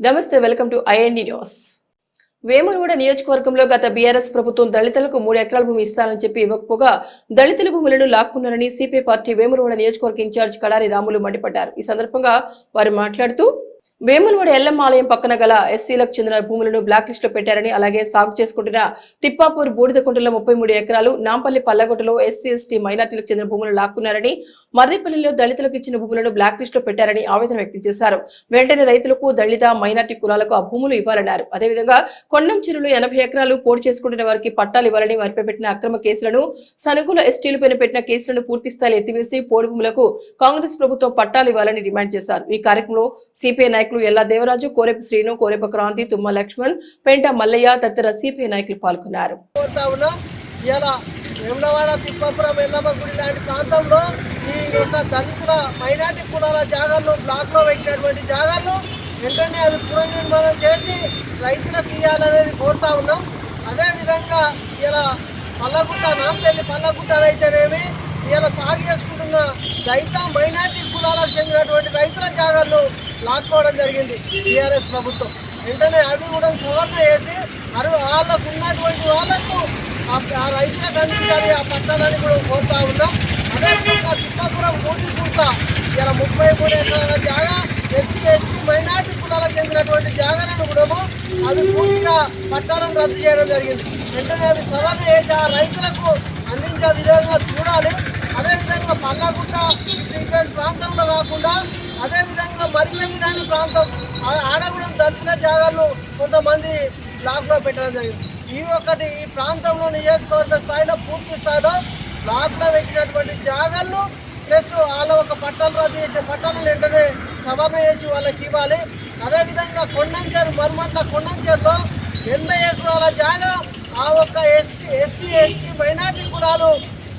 నమస్తే welcome to IND news. Vemanaguda నియోజకవర్గంలో గత బీఆర్ఎస్ ప్రభుత్వం దళితులకు మూడు ఎకరాల భూమి ఇస్తానని చెప్పి ఇవ్వకపోగా దళితుల భూములను లాక్కున్నారని సిపిఐ పార్టీ వేమనగూడ నియోజకవర్గ ఇన్ఛార్జ్ కడారి రాములు మండిపడ్డారు. ఈ సందర్భంగా వారు మాట్లాడుతూ వేములవాడ ఎల్లం ఆలయం పక్కన గల ఎస్సీలకు చెందిన భూములను బ్లాక్ లిస్ట్లో పెట్టారని అలాగే సాగు చేసుకుంటున్న తిప్పాపూర్ బూడిదకుంటలో ముప్పై మూడు ఎకరాలు నాంపల్లి పల్లగొట్టలో ఎస్సీ ఎస్టీ మైనార్టీలకు చెందిన భూములను లాక్కున్నారని మర్రిపల్లిలో దళితులకు ఇచ్చిన భూములను బ్లాక్ లిస్ట్లో పెట్టారని ఆవేదన వ్యక్తం చేశారు. వెంటనే రైతులకు దళిత మైనార్టీ కులాలకు ఆ భూములు ఇవ్వాలన్నారు. అదేవిధంగా కొండం చెరువులో ఎనభై ఎకరాలు పోటు చేసుకుంటున్న వారికి పట్టాలు ఇవ్వాలని వారిపై పెట్టిన అక్రమ కేసులను సనుగుల ఎస్టీలపై పెట్టిన కేసులను పూర్తి స్థాయిలో ఎత్తివేసి పోడు భూములకు కాంగ్రెస్ ప్రభుత్వం పట్టాలు ఇవ్వాలని డిమాండ్ చేశారు. ఈ కార్యక్రమంలో సిపిఐ నాయకులు ఎల్లా దేవరాజు కోరెపు శ్రీను కోరెపు క్రాంతి తుమ్మ లక్ష్మణ్ పెంట మల్లయ్య తదితర సిపిఐ నాయకులు పాల్గొన్నారు. కోరుతా ఉన్నాం వేములవాడ తిప్పాపురం ఎల్లమ్మ గుడి లాంటి ప్రాంతంలో ఈ యొక్క దళితుల మైనార్టీ కులాల జాగాలను బ్లాక్లో పెట్టినటువంటి జాగాలను వెంటనే అవి పునర్నిర్మాణం చేసి రైతులకు ఇవ్వాలనేది కోరుతా ఉన్నాం. అదేవిధంగా ఇలా పల్లగుట్ట నాంపల్లి పల్లగుట్ట రైతులేమి ఇలా సాగు చేసుకుంటున్న రైత మైనార్టీ కులాలకు చెందినటువంటి రైతుల జాగాలను లాక్కోవడం జరిగింది టీఆర్ఎస్ ప్రభుత్వం. వెంటనే అవి కూడా సవరణ చేసి అరు వాళ్ళకు ఉన్నటువంటి వాళ్ళకు ఆ రైతులకు అందించాలి ఆ పట్టాలని కూడా కోరుతా ఉన్నాం. అదేవిధంగా చిత్తాపురం మూర్తికుంట ఇలా ముప్పై మూడు ఎకరాల జాగా ఎస్సీ ఎస్టీ మైనార్టీ కులాలకు చెందినటువంటి జాగాలను కూడా అవి పూర్తిగా పట్టాలను రద్దు చేయడం జరిగింది. వెంటనే అవి సవరణ చేసి ఆ రైతులకు అందించే విధంగా చూడాలి అదేవిధంగా పల్లగుట్ట ఇటువంటి ప్రాంతంలో కాకుండా అదేవిధంగా మరిపెల్లి లాంటి ప్రాంతం. ఆ- ఆడ కూడా దళితుల కొంతమంది బ్లాక్లో పెట్టడం జరిగింది. ఈ ఒక్కటి ఈ ప్రాంతంలో నియోజకవర్గ స్థాయిలో పూర్తి స్థాయిలో బ్లాక్లో పెట్టినటువంటి జాగాలను ప్లస్ వాళ్ళ ఒక పట్టాలు రద్దు చేసిన పట్టాలను వెంటనే సవరణ చేసి వాళ్ళకి ఇవ్వాలి. అదేవిధంగా కొండంచేరు మర్మట్ల కొండంచేరులో ఎనభై ఎకరాల జాగా ఆ ఒక్క ఎస్టీ ఎస్సీ ఎస్టీ మైనార్టీ కులాలు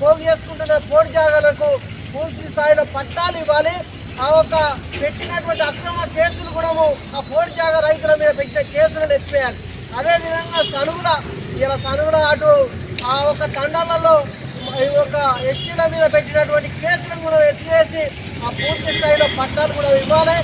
పోగు చేసుకుంటున్న పోటీ జాగాలకు పూర్తి స్థాయిలో పట్టాలు ఇవ్వాలి. ఆ ఒక్క పెట్టినటువంటి అక్రమ కేసులు కూడా ఆ పోటీ జాగా రైతుల మీద పెట్టిన కేసులను ఎత్తివేయాలి అదేవిధంగా సనుగుల ఇలా సనుగుల అటు ఆ ఒక తండాలలో ఈ యొక్క ఎస్టీల మీద పెట్టినటువంటి కేసులను కూడా ఎత్తివేసి ఆ పూర్తి స్థాయిలో పట్టాలు కూడా ఇవ్వాలి.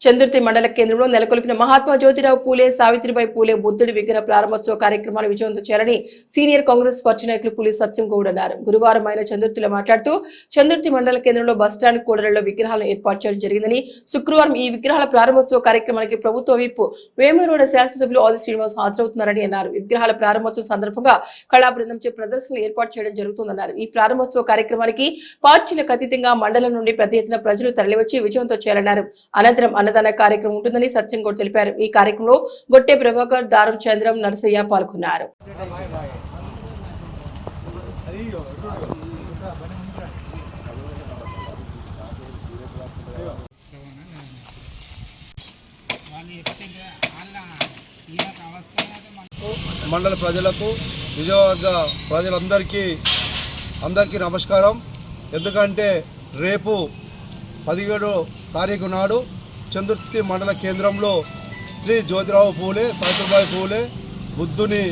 చందుర్తి మండల కేంద్రంలో నెలకొల్పిన మహాత్మా జ్యోతిరావు పూలే సావిత్రిబాయి పూలే బుద్ధుడి విగ్రహ ప్రారంభోత్సవ కార్యక్రమాలు విజయవంతం చేయాలని సీనియర్ కాంగ్రెస్ పార్టీ నాయకులు పులి సత్యం గౌడ్ అన్నారు. గురువారం ఆయన చందుర్తిలో మాట్లాడుతూ చందుర్తి మండల కేంద్రంలో బస్టాండ్ కూడలలో విగ్రహాలను ఏర్పాటు చేయడం జరిగిందని శుక్రవారం ఈ విగ్రహాల ప్రారంభోత్సవ కార్యక్రమానికి ప్రభుత్వ విప్పు వేమూరుడ శాసనసభ్యులు ఆది శ్రీనివాస్ హాజరవుతున్నారని అన్నారు. విగ్రహాల ప్రారంభోత్సవం సందర్భంగా కళా బృందంచే ప్రదర్శనలు ఏర్పాటు చేయడం జరుగుతుందన్నారు. ఈ ప్రారంభోత్సవ కార్యక్రమానికి పార్టీలకు అతీతంగా మండలం నుండి పెద్ద ఎత్తున ప్రజలు తరలివచ్చి విజయవంతం చేయాలన్నారు. అనంతరం అన్నదాన కార్యక్రమం ఉంటుందని సత్యం గౌడ్ తెలిపారు. ఈ కార్యక్రమంలో గొట్టె ప్రభాకర్ దారం చంద్రం నరసయ్య పాల్గొన్నారు. మండల ప్రజలకు నియోజకవర్గ ప్రజలందరికీ అందరికీ నమస్కారం. ఎందుకంటే రేపు పదిహేడు తారీఖు నాడు చంద్రుర్తి మండల కేంద్రంలో శ్రీ జ్యోతిరావు పూలే సావిత్రిబాయి పూలే బుద్ధుని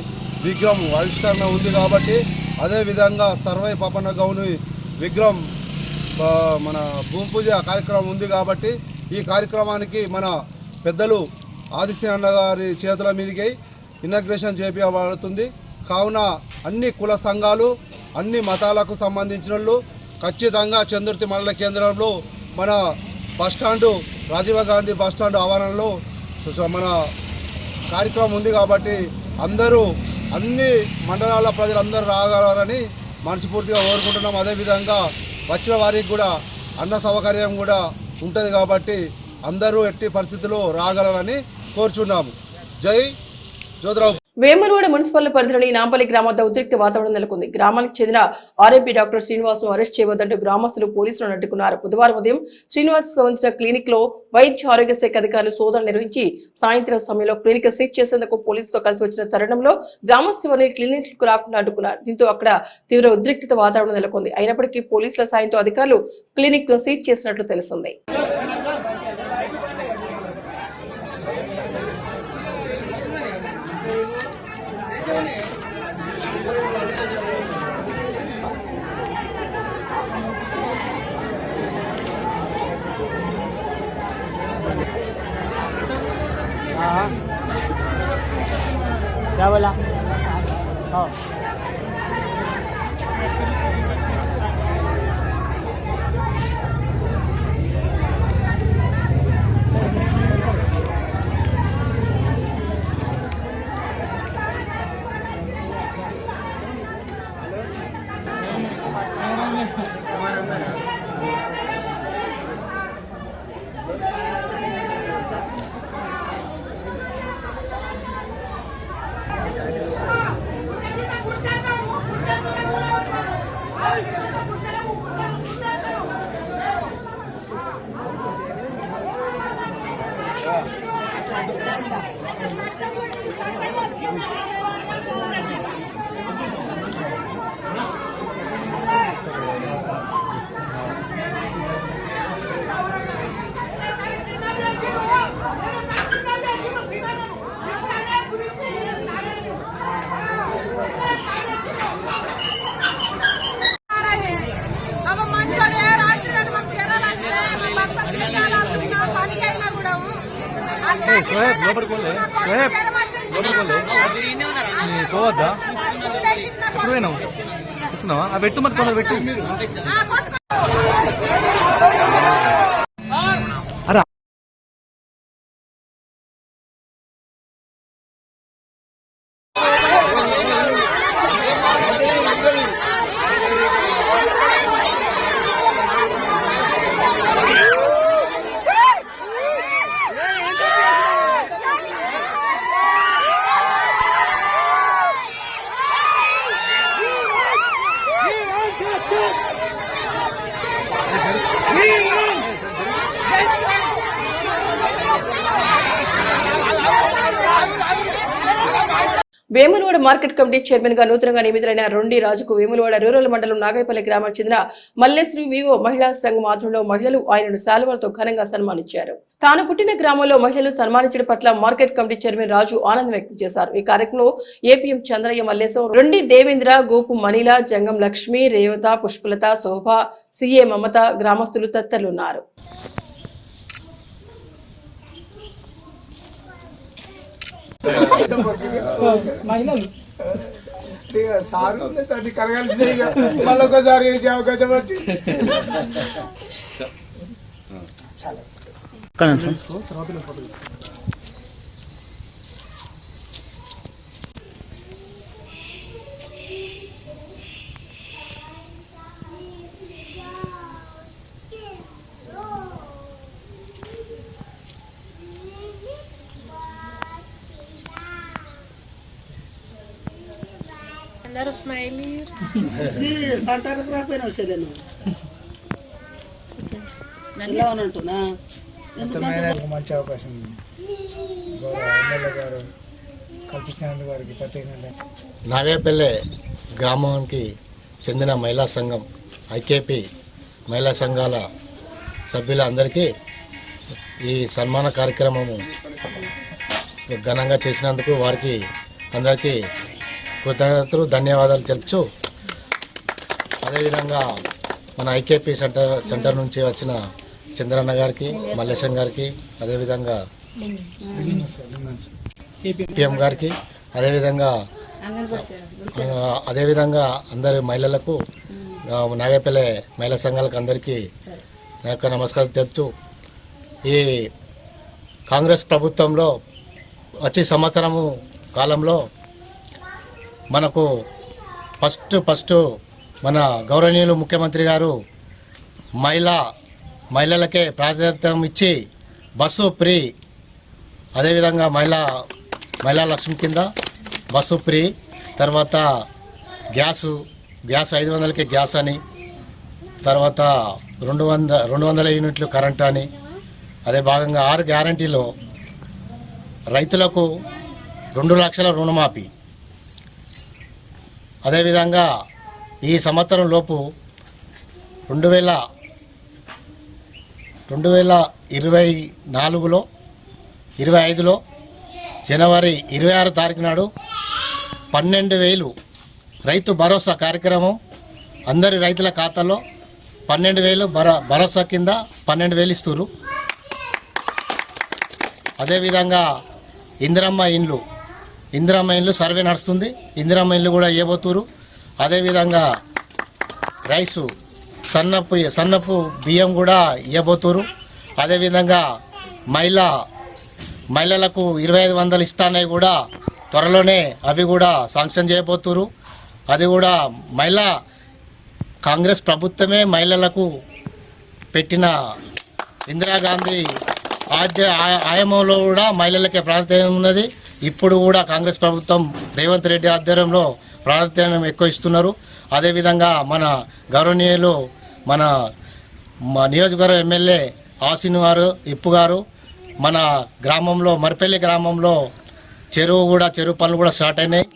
విగ్రహం ఆవిష్కరణ ఉంది కాబట్టి అదేవిధంగా సర్వై పాపన్న గౌని విగ్రహం మన భూమి పూజ కార్యక్రమం ఉంది కాబట్టి ఈ కార్యక్రమానికి మన పెద్దలు ఆదిశ్రీ అన్న గారి చేతుల మీదికి ఇన్నగ్రేషన్ చేపించబడుతుంది కావున అన్ని కుల సంఘాలు అన్ని మతాలకు సంబంధించిన వాళ్ళు ఖచ్చితంగా చంద్రుతి మండల కేంద్రంలో మన బస్టాండు రాజీవ్ గాంధీ బస్టాండ్ ఆవరణలో మన కార్యక్రమం ఉంది కాబట్టి అందరూ అన్ని మండలాల ప్రజలందరూ రాగలరని మనస్ఫూర్తిగా కోరుకుంటున్నాం. అదేవిధంగా వచ్చిన వారికి కూడా అన్న సౌకర్యం కూడా ఉంటుంది కాబట్టి అందరూ ఎట్టి పరిస్థితుల్లో రాగలరని కోరుచున్నాము. జై జ్యోతిరావు వేమరవాడ మున్సిపల్ పరిధిలోని నాంపల్లి గ్రామంతో వద్ద ఉద్రిక్త వాతావరణం నెలకొంది. గ్రామానికి చెందిన ఆర్ఏపీ డాక్టర్ శ్రీనివాస్ను అరెస్ట్ చేయవద్దంటూ గ్రామస్తులు పోలీసులను అడ్డుకున్నారు బుధవారం ఉదయం శ్రీనివాస్ సంబంధించిన క్లినిక్లో వైద్య ఆరోగ్య శాఖ అధికారులు సోదరులు నిర్వహించి సాయంత్రం సమయంలో క్లినిక్ సీజ్ చేసేందుకు పోలీసులతో కలిసి వచ్చిన తరుణంలో గ్రామస్తులు క్లినిక్కు రాకుండా అడ్డుకున్నారు. దీంతో అక్కడ తీవ్ర ఉద్రిక్తత వాతావరణం నెలకొంది. అయినప్పటికీ పోలీసుల సాయంతో అధికారులు క్లినిక్ను సీజ్ చేసినట్లు తెలిసింది. Ah, wala akong... Oh. పోవద్దా. ఎప్పుడు పోయినావు? చెప్తున్నావా ఆ పెట్టు మరి కొందరు పెట్టు. మార్కెట్ కమిటీ చైర్మన్గా నూతనంగా నియమితులైన రొండి రాజుకు వేములవాడ రూరల్ మండలం నాగైపల్లి గ్రామానికి చెందిన మల్లేశ్వరి వివో మహిళా సంఘం ఆధ్వర్యంలో మహిళలు ఆయనను శాలువలతో ఘనంగా సన్మానించారు. తాను పుట్టిన గ్రామంలో మహిళలు సన్మానించడం పట్ల మార్కెట్ కమిటీ చైర్మన్ రాజు ఆనందం వ్యక్తం చేశారు. ఈ కార్యక్రమంలో ఏపీఎం చంద్రయ్య మల్లేశం రెండి దేవేంద్ర గోపు మణిల జంగం లక్ష్మి రేవత పుష్పలత శోభ సిఏ మమత గ్రామస్తులు తదితరులు ఇక సారు అది కరగాల్సిందే ఇక. మళ్ళీ ఒకసారి వేసే అవకాశం వచ్చి. సంటానికి రాకపోయినా వచ్చేదే నువ్వు ఎలా ఉంటున్నా ఒక మంచి అవకాశం ఎమ్మెల్యే గారు ప్రత్యేకంగా. నాగేపల్లె గ్రామానికి చెందిన మహిళా సంఘం ఐకేపీ మహిళా సంఘాల సభ్యులందరికీ ఈ సన్మాన కార్యక్రమము ఘనంగా చేసినందుకు వారికి అందరికీ కృతజ్ఞతలు ధన్యవాదాలు తెలుపుచు అదేవిధంగా మన ఐకేపీ సెంటర్ సెంటర్ నుంచి వచ్చిన చంద్రన్న గారికి మల్లేశం గారికి అదేవిధంగా పిఎం గారికి అదేవిధంగా అదేవిధంగా అందరి మహిళలకు నాగపల్లె మహిళా సంఘాలకు అందరికీ నా యొక్క నమస్కారం తెలుపుతూ ఈ కాంగ్రెస్ ప్రభుత్వంలో వచ్చే సంవత్సరము కాలంలో మనకు ఫస్ట్ ఫస్ట్ మన గౌరవనీయులు ముఖ్యమంత్రి గారు మహిళా మహిళలకే ప్రాధాన్యత ఇచ్చి బస్సు ఫ్రీ. అదేవిధంగా మహిళా మహిళా లక్ష్మి కింద బస్సు ఫ్రీ. తర్వాత గ్యాసు గ్యాస్ ఐదు వందలకి గ్యాస్ అని తర్వాత రెండు వంద రెండు వందల యూనిట్లు కరెంట్ అని అదే భాగంగా ఆరు గ్యారంటీలో రైతులకు రెండు లక్షల రుణమాఫీ. అదేవిధంగా ఈ సంవత్సరం లోపు రెండు వేల రెండు వేల ఇరవై నాలుగులో ఇరవై ఐదులో జనవరి ఇరవై ఆరు తారీఖు నాడు పన్నెండు వేలు రైతు భరోసా కార్యక్రమం అందరి రైతుల ఖాతాలో పన్నెండు వేలు భర భరోసా కింద పన్నెండు వేలు ఇస్తున్నారు అదేవిధంగా ఇందిరమ్మ ఇండ్లు ఇందిరా ఇల్లు సర్వే నడుస్తుంది. ఇందిరా మైన్లు కూడా ఇవ్వబోతురు. అదేవిధంగా రైసు సన్నపు సన్నపు బియ్యం కూడా ఇవ్వబోతురు. అదేవిధంగా మహిళ మహిళలకు ఇరవై ఐదు వందలు ఇస్తానవి కూడా త్వరలోనే అవి కూడా శాంక్షన్ చేయబోతురు. అది కూడా మహిళా కాంగ్రెస్ ప్రభుత్వమే మహిళలకు పెట్టిన ఇందిరాగాంధీ ఆద్య ఆయామంలో ఆయమంలో కూడా మహిళలకే ప్రాధాన్యత ఉన్నది. ఇప్పుడు కూడా కాంగ్రెస్ ప్రభుత్వం రేవంత్ రెడ్డి ఆధ్వర్యంలో ప్రాధాన్యత ఎక్కువ ఇస్తున్నారు. అదేవిధంగా మన గౌరవనీయులు మన మా నియోజకవర్గ ఎమ్మెల్యే ఆసిన్ గారు ఇప్పు గారు మన గ్రామంలో మరిపల్లి గ్రామంలో చెరువు కూడా చెరువు పనులు కూడా స్టార్ట్ అయినాయి.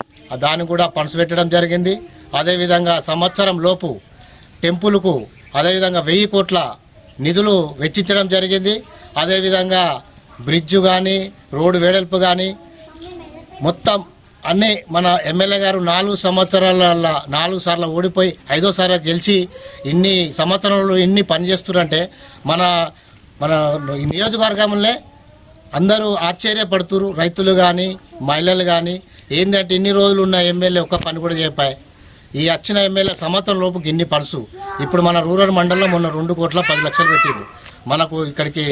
దాన్ని కూడా ఫండ్స్ పెట్టడం జరిగింది. అదేవిధంగా సంవత్సరం లోపు టెంపుల్కు అదేవిధంగా వెయ్యి కోట్ల నిధులు వెచ్చించడం జరిగింది. అదేవిధంగా బ్రిడ్జ్ కానీ రోడ్డు వేడల్పు కానీ మొత్తం అన్నీ మన ఎమ్మెల్యే గారు నాలుగు సంవత్సరాల నాలుగు సార్లు ఓడిపోయి ఐదోసారి గెలిచి ఇన్ని సంవత్సరాలు ఇన్ని పనిచేస్తున్నారంటే మన మన నియోజకవర్గంలో అందరూ ఆశ్చర్యపడుతురు రైతులు కానీ మహిళలు కానీ ఏంటంటే ఇన్ని రోజులు ఉన్న ఎమ్మెల్యే ఒక్క పని కూడా చెప్పాయి ఈ వచ్చిన ఎమ్మెల్యే సంవత్సరం లోపుకి ఇన్ని పర్సు. ఇప్పుడు మన రూరల్ మండలంలో మొన్న రెండు కోట్ల పది లక్షలు పెట్టిండు మనకు ఇక్కడికి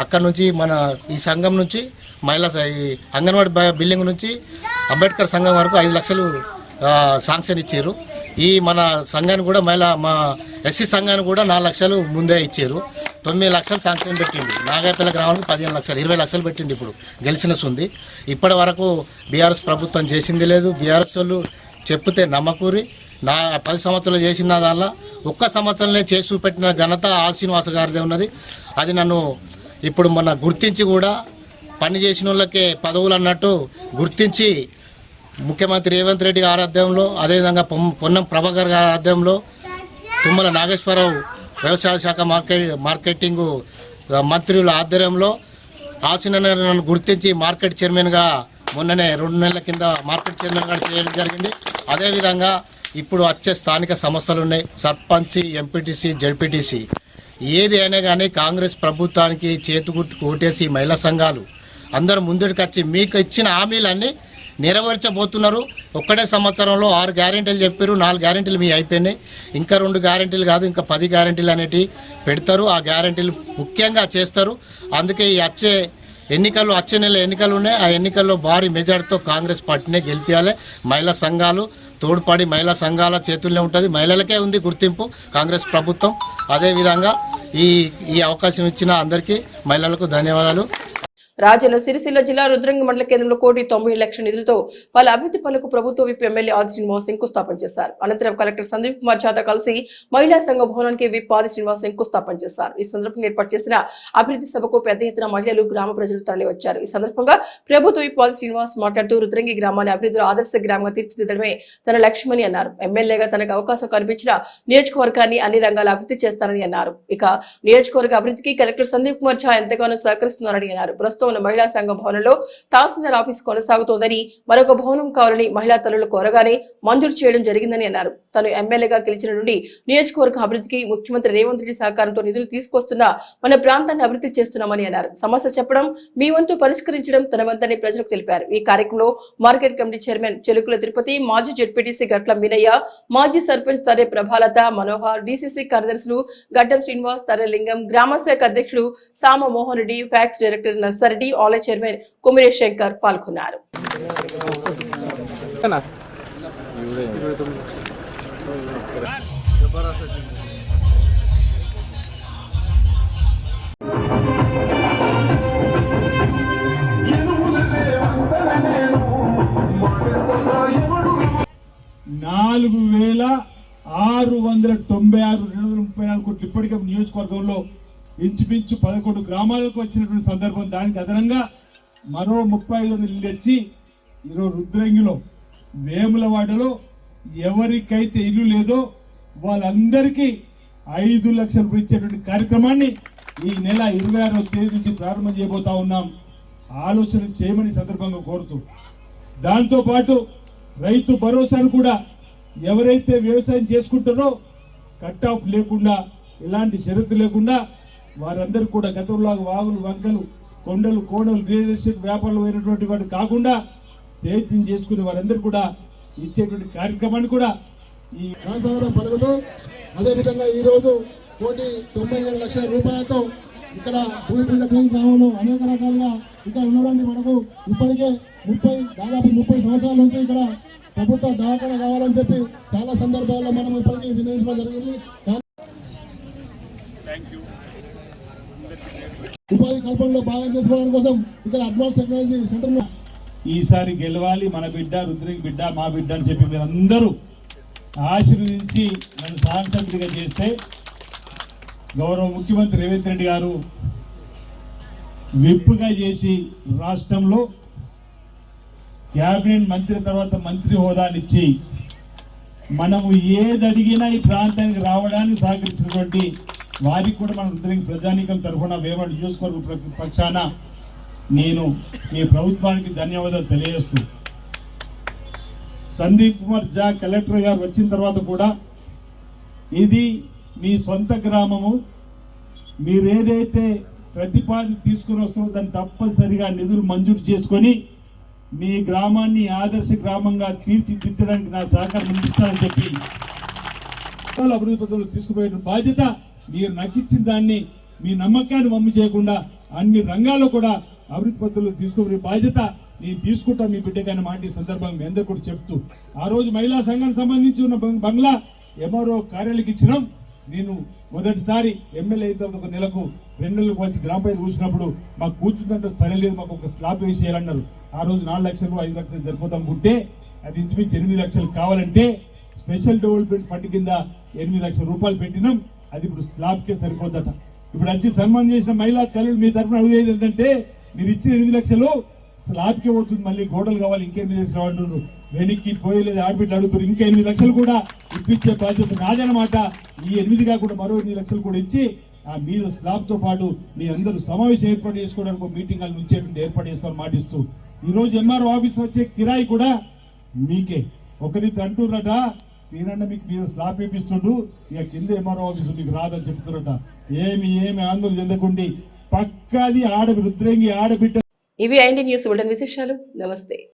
అక్కడ నుంచి మన ఈ సంఘం నుంచి మహిళా ఈ అంగన్వాడీ బిల్డింగ్ నుంచి అంబేద్కర్ సంఘం వరకు ఐదు లక్షలు శాంక్షన్ ఇచ్చారు. ఈ మన సంఘాన్ని కూడా మహిళా మా ఎస్సీ సంఘాన్ని కూడా నాలుగు లక్షలు ముందే ఇచ్చారు. తొమ్మిది లక్షలు శాంక్షన్ పెట్టింది. నాగాపల్లి గ్రామానికి పదిహేను లక్షలు ఇరవై లక్షలు పెట్టింది ఇప్పుడు. గెలిచిన సుంది. ఇప్పటి వరకు బీఆర్ఎస్ ప్రభుత్వం చేసింది లేదు. బీఆర్ఎస్ వాళ్ళు చెప్తే నమ్మకూరి. నా పది సంవత్సరాలు చేసిన దానిలో ఒక్క సంవత్సరంలో చేసి చూపెట్టిన ఘనత ఆ శ్రీనివాస గారిదే ఉన్నది. అది నన్ను ఇప్పుడు మన గుర్తించి కూడా పని చేసిన వాళ్ళకే పదవులు అన్నట్టు గుర్తించి ముఖ్యమంత్రి రేవంత్ రెడ్డి గారి ఆధ్వర్యంలో అదేవిధంగా పొమ్- పొన్నం ప్రభాకర్ గారి ఆధ్వర్యంలో తుమ్మల నాగేశ్వరరావు వ్యవసాయ శాఖ మార్కెట్ మార్కెటింగ్ మంత్రుల ఆధ్వర్యంలో ఆసిన నన్ను గుర్తించి మార్కెట్ చైర్మన్గా మొన్ననే రెండు నెలల కింద మార్కెట్ చైర్మన్గా చేయడం జరిగింది. అదేవిధంగా ఇప్పుడు వచ్చే స్థానిక సంస్థలు ఉన్నాయి. సర్పంచి ఎంపీటీసీ జడ్పీటీసీ. ఏది అయినా కానీ కాంగ్రెస్ ప్రభుత్వానికి చేతు గుర్తు ఓటేసి మహిళా సంఘాలు. అందరూ ముందుకు వచ్చి మీకు ఇచ్చిన హామీలన్నీ నెరవేర్చబోతున్నారు. ఒక్కడే సంవత్సరంలో ఆరు గ్యారెంటీలు చెప్పారు నాలుగు గ్యారెంటీలు మీ అయిపోయినాయి. ఇంకా రెండు గ్యారెంటీలు కాదు ఇంకా పది గ్యారెంటీలు అనేటివి పెడతారు. ఆ గ్యారెంటీలు ముఖ్యంగా చేస్తారు. అందుకే ఈ వచ్చే ఎన్నికలు వచ్చే నెల ఎన్నికలు ఉన్నాయి. ఆ ఎన్నికల్లో భారీ మెజార్టీతో కాంగ్రెస్ పార్టీనే గెలిపించాలి మహిళా సంఘాలు తోడ్పడి మహిళా సంఘాల చేతుల్లో ఉంటుంది. మహిళలకే ఉంది గుర్తింపు కాంగ్రెస్ ప్రభుత్వం. అదేవిధంగా ఈ ఈ అవకాశం ఇచ్చిన అందరికీ మహిళలకు ధన్యవాదాలు. రాజన్న సిరిసిల్ల జిల్లా రుద్రంగి మండల కేంద్రంలో కోటి తొంభై లక్షల నిధులతో పలు అభివృద్ధి పనులకు ప్రభుత్వ విప్ ఎమ్మెల్యే ఆది శ్రీనివాస్ శంకుస్థాపన చేశారు. అనంతరం కలెక్టర్ సందీప్ కుమార్ ఝాతో కలిసి మహిళా సంఘ భవనానికి విప్ ఆది శ్రీనివాస్ శంకుస్థాపన చేశారు. ఈ సందర్భంగా ఏర్పాటు చేసిన అభివృద్ధి సభకు పెద్ద ఎత్తున మహిళలు గ్రామ ప్రజలు తరలివచ్చారు. ఈ సందర్భంగా ప్రభుత్వ విప్ ఆది శ్రీనివాస్ మాట్లాడుతూ రుద్రంగి గ్రామాన్ని అభివృద్ధిలో ఆదర్శ గ్రామంగా తీర్చిదిద్దడమే తన లక్ష్యమని అన్నారు. ఎమ్మెల్యేగా తనకు అవకాశం కల్పించిన నియోజకవర్గాన్ని అన్ని రంగాల అభివృద్ధి చేస్తానని అన్నారు. ఇక నియోజకవర్గ అభివృద్ధికి కలెక్టర్ సందీప్ కుమార్ ఝా ఎంతగానో సహకరిస్తున్నారని అన్నారు. ప్రస్తుతం ఉన్న మహిళా సంఘం భవనంలో తహసీల్దార్ ఆఫీస్ కొనసాగుతోందని మరొక భవనం కావాలని మహిళా తల్లులు కోరగానే మంజూరు చేయడం జరిగిందని అన్నారు. తను ఎమ్మెల్యేగా గెలిచిన నుండి నియోజకవర్గ అభివృద్ధికి ముఖ్యమంత్రి రేవంత్ రెడ్డి సహకారంతో నిధులు తీసుకొస్తున్నా మన ప్రాంతాన్ని అభివృద్ధి చేస్తున్నామని అన్నారు. సమస్య చెప్పడం మీ వంతు పరిష్కరించడం తన వంతని ప్రజలకు తెలిపారు. ఈ కార్యక్రమంలో market committee chairman Chelukula Tirupathi మాజీ జడ్పీటీసీ గట్ల మీనయ్య మాజీ సర్పంచ్ తరే ప్రభాలత మనోహర్ డీసీసీ కార్యదర్శులు గడ్డం శ్రీనివాస్ తరలింగం గ్రామ శాఖ అధ్యక్షుడు సామ మోహన్ రెడ్డి ఫ్యాక్స్ డైరెక్టర్ నర్సారెడ్డి ఆలయ చైర్మన్ కుమిరేష్ శంకర్ పాల్గొన్నారు. నాలుగు వేల ఆరు వందల తొంభై ఆరు రెండు వందల ముప్పై నాలుగు కోట్లు ఇప్పటికే నియోజకవర్గంలో ఇంచుమించు పదకొండు గ్రామాలకు వచ్చినటువంటి సందర్భం దానికి అదనంగా మరో ముప్పై ఐదు వందలు ఇల్లు తెచ్చి ఈరోజు రుద్రంగిలో వేములవాడలో ఎవరికైతే ఇల్లు లేదో వాళ్ళందరికీ ఐదు లక్షలు ఇచ్చేటువంటి కార్యక్రమాన్ని ఈ నెల ఇరవై ఆరో తేదీ నుంచి ప్రారంభం చేయబోతా ఉన్నాం. ఆలోచన చేయమని సందర్భంగా కోరుతూ. దాంతోపాటు రైతు భరోసాను కూడా ఎవరైతే వ్యవసాయం చేసుకుంటారో కట్ ఆఫ్ లేకుండా ఎలాంటి షరతు లేకుండా వారందరూ కూడా గతంలాగా వాగులు వంకలు కొండలు కోడలు రియల్ ఎస్టేట్ వ్యాపారాలు అయినటువంటి వాడు కాకుండా సేద్యం చేసుకునే వారందరూ కూడా ఇచ్చేటువంటి కార్యక్రమాన్ని కూడా ఈ రాసావరం పలుకుతూ అదేవిధంగా ఈరోజు కోటి తొంభై ఏడు లక్షల రూపాయలతో ఇక్కడ భూమిపీడ గ్రామంలో అనేక రకాలుగా ఇక్కడ ఉన్నటువంటి మనకు ఇప్పటికే ముప్పై దాదాపు ముప్పై సంవత్సరాల నుంచి ఇక్కడ ప్రభుత్వ దవాఖాన కావాలని చెప్పి చాలా సందర్భాల్లో మనం ఇప్పటికీ వినియోగించడం జరిగింది. ఉపాధి కల్పనలో భాగం చేసుకోవడం కోసం ఇక్కడ అడ్వాన్స్ టెక్నాలజీ సెంటర్ ఈసారి గెలవాలి మన బిడ్డ రుద్రికి బిడ్డ మా బిడ్డ అని చెప్పి మీరందరూ ఆశీర్వదించి నన్ను శాసనసభ్యుడిగా చేస్తే గౌరవ ముఖ్యమంత్రి రేవంత్ రెడ్డి గారు విప్పుగా చేసి రాష్ట్రంలో క్యాబినెట్ మంత్రి తర్వాత మంత్రి హోదానిచ్చి మనము ఏది అడిగినా ఈ ప్రాంతానికి రావడానికి సహకరించినటువంటి వారికి కూడా మనం ప్రజానీకం తరఫున వేమడ నియోజకవర్గ పక్షాన నేను ఈ ప్రభుత్వానికి ధన్యవాదాలు తెలియజేస్తూ. సందీప్ కుమార్ జా కలెక్టర్ గారు వచ్చిన తర్వాత కూడా ఇది మీ సొంత గ్రామము. మీరు ఏదైతే ప్రతిపాదన తీసుకుని వస్తారో దాన్ని తప్పనిసరిగా నిధులు మంజూరు చేసుకొని మీ గ్రామాన్ని ఆదర్శ గ్రామంగా తీర్చిదిద్దడానికి నా సహకారం అందిస్తానని చెప్పి. అభివృద్ధి పథకంలో తీసుకుపోయే బాధ్యత మీరు నక్కించిన దాన్ని మీ నమ్మకాన్ని మమ్మి చేయకుండా అన్ని రంగాల్లో కూడా అభివృద్ధి పత్రులు తీసుకుపోయే బాధ్యత నేను తీసుకుంటా మీ బిడ్డకైనా మాట ఈ సందర్భంగా మీ అందరు కూడా చెప్తూ. ఆ రోజు మహిళా సంఘానికి సంబంధించి ఉన్న బంగ్లా ఎంఆర్ఓ కార్యాలయకి ఇచ్చినాం. నేను మొదటిసారి ఎమ్మెల్యే అయితే ఒక నెలకు రెండు నెలలకు వచ్చి గ్రామ పంచాయతీ కూర్చున్నప్పుడు మాకు కూర్చుందంటే స్థలం లేదు మాకు ఒక స్లాబ్ వేసేయాలన్నారు ఆ రోజు నాలుగు లక్షలు ఐదు లక్షలు జరిపోతాం ఉంటే అది ఇంచుమించి ఎనిమిది లక్షలు కావాలంటే స్పెషల్ డెవలప్మెంట్ ఫండ్ కింద ఎనిమిది లక్షల రూపాయలు పెట్టినాం. అది ఇప్పుడు స్లాబ్కే సరిపోద్దట. ఇప్పుడు వచ్చి సన్మానం చేసిన మహిళా తల్లులు మీ తరఫున అడిగేది ఏంటంటే మీరు ఇచ్చిన ఎనిమిది లక్షలు స్లాబ్కే పోతుంది మళ్ళీ గోడలు కావాలి ఇంకెనిమిది లక్షలు అంటున్నారు వెనక్కి పోయలేదు ఆడబిడ్డలు అడుగుతారు ఇంకా ఎనిమిది లక్షలు కూడా ఇప్పించే బాధ్యత నాదనమాట ఈ ఎనిమిది కాకుండా మరో ఎనిమిది లక్షలు కూడా ఇచ్చి ఆ మీద స్లాబ్తో పాటు మీ అందరూ సమావేశం ఏర్పాటు చేసుకోవడానికి ఒక మీటింగ్ హాల్ ఉంచేటువంటి ఏర్పాటు చేసుకోవాలని మాటిస్తూ ఈరోజు ఎంఆర్ఓ ఆఫీస్ వచ్చే కిరాయి కూడా మీకే. ఒకరితో అంటున్నట సీనన్న మీకు మీద స్లాబ్ వేపిస్తుండు? ఇక కింద ఎంఆర్ఓ ఆఫీస్ మీకు రాదని చెప్తున్నట. ఏమి ఏమి ఆందోళన చెందకండి. పక్కాది ఆడ రుద్రంగి ఆడబిడ్డ. ఇవి ఐండి న్యూస్ బులెటిన్ విశేషాలు. నమస్తే.